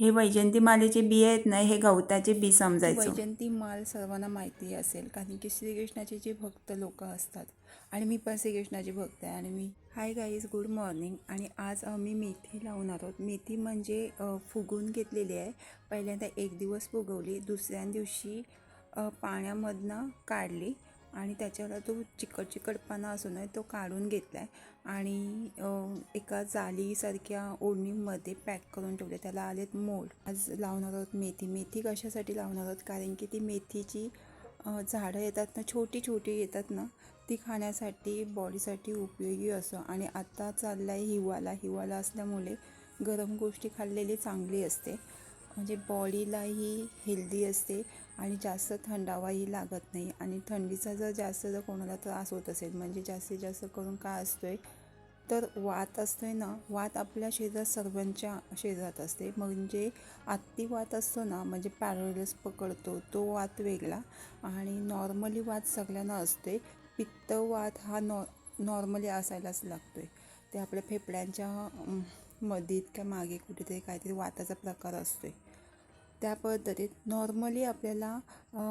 हे वैजंतीमालेचे बी आहेत ना हे गवताचे बी समजायचं. वैजंती माल सर्वांना माहिती असेल कारण की श्रीकृष्णाचे जे भक्त लोक असतात आणि मी पण श्रीकृष्णाची भक्त आहे आणि मी हाय गाईज गुड मॉर्निंग आणि आज आम्ही मेथी लावून आहोत. मेथी म्हणजे फुगून घेतलेली आहे. पहिल्यांदा एक दिवस फुगवली दुसऱ्या दिवशी पाण्यामधनं काढली आणि त्याच्यावर तो चिकट चिकटपणा असून आहे तो काढून घेतला आहे आणि एका जालीसारख्या ओढणीमध्ये पॅक करून ठेवले. त्याला आलेत मोड. आज लावणार आहोत मेथी. मेथी कशासाठी लावणार आहोत? कारण की ती मेथीची झाडं येतात ना छोटी छोटी येतात ना ती खाण्यासाठी बॉडीसाठी उपयोगी असं. आणि आता चालला आहे हिवाळा. हिवाळा असल्यामुळे गरम गोष्टी खाल्लेली चांगली असते. म्हणजे बॉडीलाही हेल्दी असते. आणि जास्त थंडावाही लागत नाही. आणि थंडीचा जर जास्त जर कोणाला त्रास होत असेल म्हणजे जास्तीत जास्त करून काय असतो आहे तर वात असतो आहे ना वात आपल्या शरीरात सर्वांच्या शरीरात असते. म्हणजे आत्ती वात असतो ना म्हणजे पॅरोलस पकडतो तो वात वेगळा. आणि नॉर्मली वात सगळ्यांना असते पित्त वात हा नॉ नॉर्मली असायलाच लागतो आहे ते आपल्या फेफड्यांच्या मधीत का मागे कुठेतरी काहीतरी वाताचा प्रकार असतो आहे त्या पद्धतीत नॉर्मली आपल्याला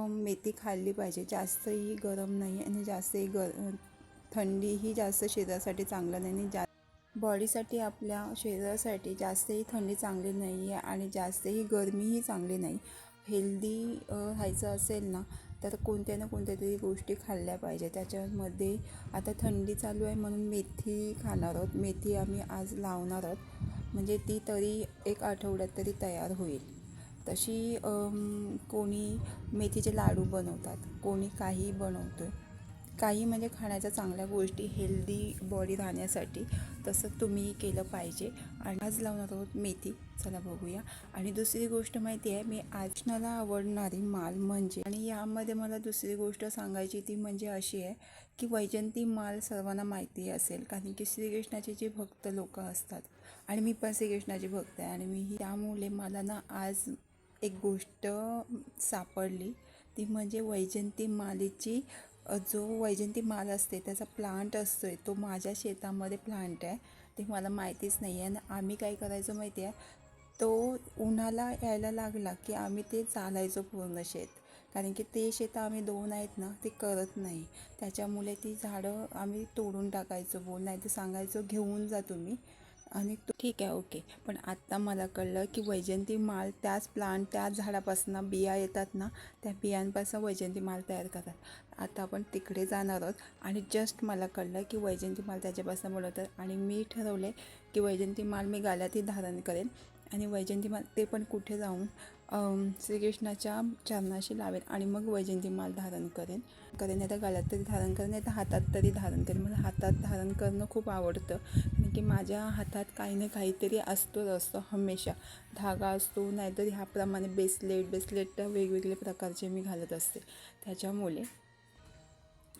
मेथी खाल्ली पाहिजे. जास्तही गरम नाही आणि जास्तही गर थंडीही जास्त शरीरासाठी चांगलं नाही आणि जा बॉडीसाठी आपल्या शरीरासाठी जास्तही थंडी चांगली नाही आहे आणि जास्तही गरमीही चांगली नाही. हेल्दी राहायचं असेल ना तर कोणत्या ना कोणत्या तरी गोष्टी खाल्ल्या पाहिजे त्याच्यामध्ये आता थंडी चालू आहे म्हणून मेथी खाणार आहोत. मेथी आम्ही आज लावणार आहोत. म्हणजे ती तरी एक आठवड्यात तरी तयार होईल. तशी कोणी मेथीचे लाडू बनवतात कोणी काही बनवतो काही म्हणजे खाण्याच्या चांगल्या गोष्टी हेल्दी बॉडी राहण्यासाठी तसं तुम्ही केलं पाहिजे. आणि आज लावणार आहोत मेथी. चला बघूया. आणि दुसरी गोष्ट माहिती आहे मी आजनाला आवडणारी माल म्हणजे आणि यामध्ये मला दुसरी गोष्ट सांगायची ती म्हणजे अशी आहे की वैजंती माल सर्वांना माहिती असेल कारण की श्रीकृष्णाचे जे भक्त लोक असतात आणि मी पण श्रीकृष्णाची भक्त आहे आणि मी त्यामुळे मला ना आज एक गोष्ट सापडली. ती म्हणजे वैजंती मालेची जो वैजंती माल असते त्याचा प्लांट असतो आहे तो माझ्या शेतामध्ये प्लांट आहे. ते मला माहितीच नाही आहे आणि आम्ही काय करायचं माहिती आहे तो उन्हाला यायला लागला की आम्ही ते चालायचो पूर्ण शेत. कारण की ते शेतं आम्ही दोन आहेत ना ते करत नाही. त्याच्यामुळे ती झाडं आम्ही तोडून टाकायचो बोल नाही तर सांगायचो घेऊन जा तुम्ही. आणि तो ठीक आहे ओके पण आत्ता मला कळलं की वैजंती माल त्याच प्लांट त्याच झाडापासून बिया येतात ना त्या बियांपासून वैजंती माल तयार करतात. आता आपण तिकडे जाणार आहोत आणि जस्ट मला कळलं की वैजंती माल त्याच्यापासून बनवतात आणि मी ठरवले की वैजंती माल मी गाल्यातही धारण करेन आणि वैजंती माल ते पण कुठे जाऊन श्रीकृष्णाच्या चरणाशी लावेल आणि मग वैजंती माल धारण करेन. करेन नाही तर गळ्यात तरी धारण करेन नाही तर हातात तरी धारण करेन. मला हातात धारण करणं खूप आवडतं. कारण की माझ्या हातात काही ना काहीतरी असतोच असतो हमेशा. धागा असतो नाहीतर ह्याप्रमाणे बेसलेट बेसलेट वेगवेगळे प्रकारचे मी घालत असते. त्याच्यामुळे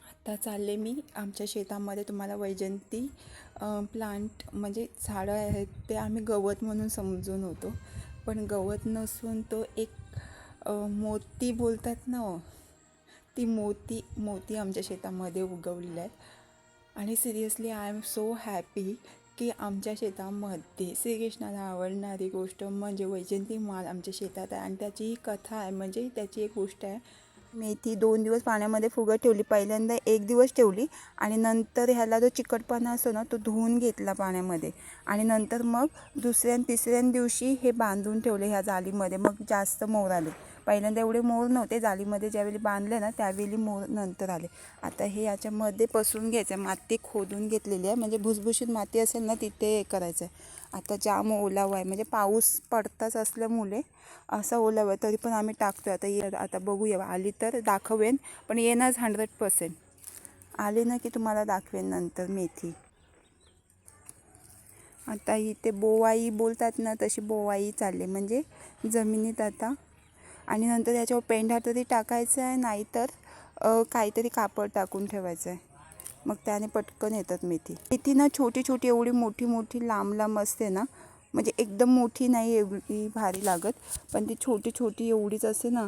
आता चालले मी आमच्या शेतामध्ये. तुम्हाला वैजंती प्लांट म्हणजे झाडं आहेत ते आम्ही गवत म्हणून समजून होतो. पण गवत नसून तो एक मोती बोलतात ना ती मोती मोती आमच्या शेतामध्ये उगवलेल्या आहेत. आणि seriously I am so happy की आमच्या शेतामध्ये श्रीकृष्णाला आवडणारी गोष्ट म्हणजे वैजंती माल आमच्या शेतात आहे. आणि त्याची ही कथा आहे. म्हणजे त्याची एक गोष्ट आहे मेथी दोन दिवस पाण्यामध्ये फुगत ठेवली. पहिल्यांदा एक दिवस ठेवली आणि नंतर ह्याला जो चिकटपणा असतो ना तो धुवून घेतला पाण्यामध्ये. आणि नंतर मग दुसऱ्या तिसऱ्या दिवशी हे बांधून ठेवले ह्या जालीमध्ये मग जास्त मोर आले. पहिल्यांदा एवढे मोर नव्हते जालीमध्ये ज्यावेळी बांधले ना त्यावेळी मोर नंतर आले. आता हे याच्यामध्ये पसरून घ्यायचं आहे माती खोदून घेतलेली आहे. म्हणजे भुसभुशीत माती असेल ना तिथे हे करायचं आहे आता जाम ओलावा आहे. म्हणजे पाऊस पडताच असल्यामुळे असा ओलावा आहे तरी पण आम्ही टाकतो आता ये आता बघूया. आली तर दाखवेन पण येणार हंड्रेड पर्सेंट आले ना की तुम्हाला दाखवेन नंतर मेथी. आता इथे बोवाई बोलतात ना तशी बोवाई चालले. म्हणजे जमिनीत आता आणि नंतर त्याच्यावर पेंढा तरी टाकायचा आहे नाहीतर काहीतरी कापड टाकून ठेवायचं आहे. मग त्याने पटकन येतात मेथी. मेथी ना छोटी छोटी एवढी मोठी मोठी लांब लांब असते ना म्हणजे एकदम मोठी नाही एवढी भारी लागत पण ती छोटी छोटी एवढीच असते ना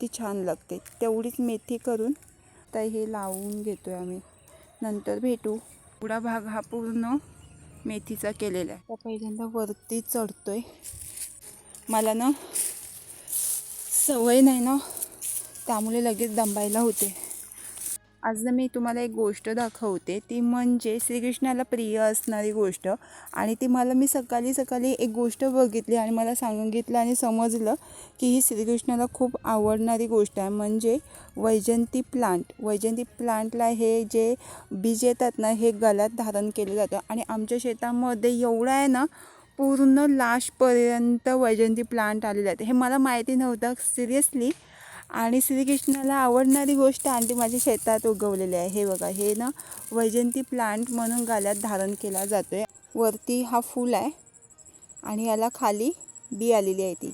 ती छान लागते. तेवढीच मेथी करून तर हे लावून घेतो आहे आम्ही. नंतर भेटू. पुढा भाग हा पूर्ण मेथीचा केलेला आहे. तर पहिल्यांदा वरती चढतो आहे मला ना सवय नाही ना. त्यामुळे लगेच दंबायला होते. आज मी तुम्हाला एक गोष्ट दाखवते. ती म्हणजे श्रीकृष्णाला प्रिय असणारी गोष्ट. आणि ती मला मी सकाळी सकाळी एक गोष्ट बघितली आणि मला सांगितलं आणि समजलं की ही श्रीकृष्णाला खूप आवडणारी गोष्ट आहे. म्हणजे वैजंती प्लांट. वैजंती प्लांटला हे जे बीज येतात ना हे गळ्यात धारण केलं जातं. आणि आमच्या शेतामध्ये एवढं आहे ना पूर्ण लास्टपर्यंत वैजंती प्लांट आलेले आहेत. हे मला माहिती नव्हतं सिरियसली आणि श्रीकृष्णाला आवडणारी गोष्ट आणि माझ्या शेतात उगवलेली आहे. हे बघा हे ना वैजंती प्लांट म्हणून गाल्यात धारण केला जातो आहे वरती हा फूल आहे आणि याला खाली बी आलेली आहे ती.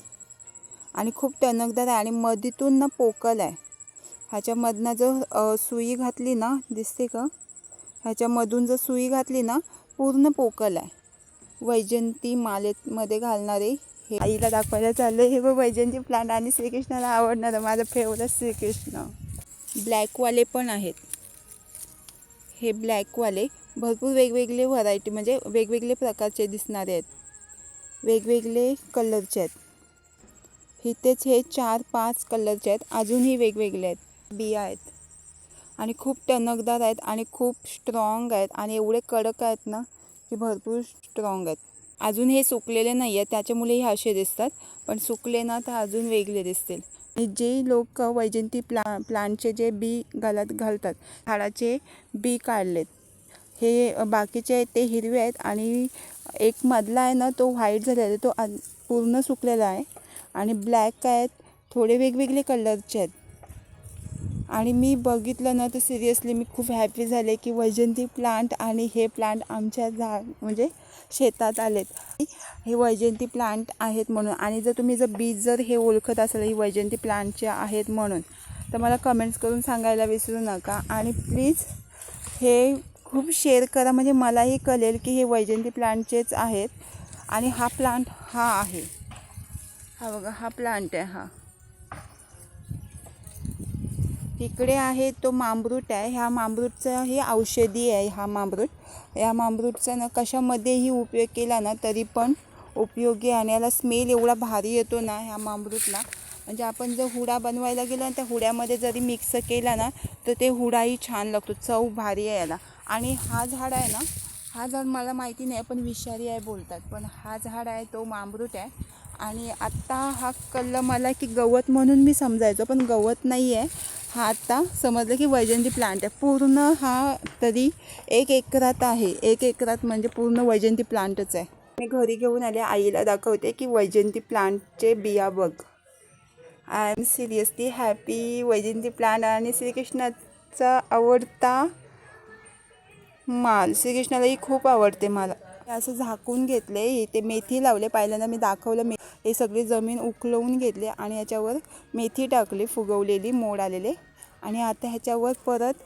आणि खूप टणकदार आहे आणि मधीतून ना पोकल आहे. ह्याच्यामधनं जर सुई घातली ना दिसते का? ह्याच्यामधून जर सुई घातली ना पूर्ण पोकल आहे. वैजंती मालेमध्ये घालणारे हे. आईला दाखवायला चाललं हे बघ वैजंती प्लांट आणि श्रीकृष्णाला आवडणारं माझं फेवरेट श्रीकृष्ण. ब्लॅकवाले पण आहेत. हे ब्लॅकवाले भरपूर वेगवेगळे व्हरायटी म्हणजे वेगवेगळे प्रकारचे दिसणारे आहेत. वेगवेगळे कलरचे आहेत. इथेच हे चार पाच कलरचे आहेत. अजूनही वेगवेगळे आहेत. बिया आहेत. आणि खूप टणकदार आहेत आणि खूप स्ट्रॉंग आहेत. आणि एवढे कडक आहेत ना की भरपूर स्ट्रॉंग आहेत. अजून हे सुकलेले नाही आहेत त्याच्यामुळे हे असे दिसतात. पण सुकले ना तर अजून वेगळे दिसतील. जे लोक वैजंती प्ला प्लांटचे जे बी घालत घालतात झाडाचे बी काढलेत. हे बाकीचे आहेत ते हिरवे आहेत आणि एक मधला आहे ना तो व्हाईट झालेला आहे तो पूर्ण सुकलेला आहे. आणि ब्लॅक आहेत थोडे वेगवेगळे कलरचे आहेत. आणि मी बघितलं ना तर सिरियसली मी खूप हॅपी झाले की वैजंती प्लांट आणि हे प्लांट आमच्या झा म्हणजे शेतात आलेत. हे वैजंती प्लांट आहेत म्हणून आणि जर तुम्ही जर बीज जर हे ओळखत असाल ही वैजंती प्लांटचे आहेत म्हणून तर मला कमेंट्स करून सांगायला विसरू नका. आणि प्लीज हे खूप शेअर करा. म्हणजे मलाही कळेल की हे वैजंती प्लांटचेच आहेत आणि हा प्लांट हा आहे. हा बघा हा प्लांट आहे हा. इकडे आहे तो मांबरूट आहे. ह्या मांबरूटचं हे औषधी आहे हा मांबरूट या मांबरूटचा ना कशामध्येही उपयोग केला ना तरी पण उपयोगी आणि याला स्मेल एवढा भारी येतो ना ह्या मामरूटला. म्हणजे आपण जर हुडा बनवायला गेलो ना त्या हुड्यामध्ये जरी मिक्स केला ना तर ते हुडाही छान लागतो. चव भारी आहे याला. आणि हा झाड आहे ना हा झाड मला माहिती नाही पण विषारी आहे बोलतात. पण हा झाड आहे तो मांबरूट आहे. आणि आत्ता हा कल्ल मला की गवत म्हणून मी समजायचो पण गवत नाही आहे हा आत्ता समजलं की वैजंती प्लांट आहे. पूर्ण हा तरी एक एकरात आहे. एक एकरात म्हणजे पूर्ण वैजंती प्लांटच आहे. मी घरी घेऊन आले आईला दाखवते की वैजंती प्लांटचे बिया बघ. आय एम सिरियसली हॅपी वैजंती प्लांट आणि श्रीकृष्णाचा आवडता माल. श्रीकृष्णालाही खूप आवडते मला. हे असं झाकून घेतले इथे मेथी लावले. पहिल्यांदा मी दाखवलं मे. हे सगळी जमीन उकलवून घेतली आणि याच्यावर मेथी टाकली फुगवलेली मोड आलेले. आणि आता ह्याच्यावर परत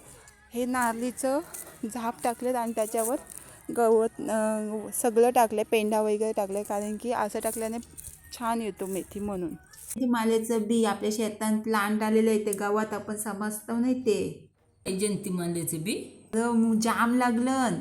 हे नारळीचं झाप टाकलेत आणि त्याच्यावर गवत सगळं टाकलं पेंडा वगैरे टाकलं कारण की असं टाकल्याने छान येतो मेथी म्हणून. ते मालेचं बी आपल्या शेतात प्लांट आलेलं आहे ते गावात आपण समजतो नाही ते. जयंती माल्याचे बी. जाम लागलं.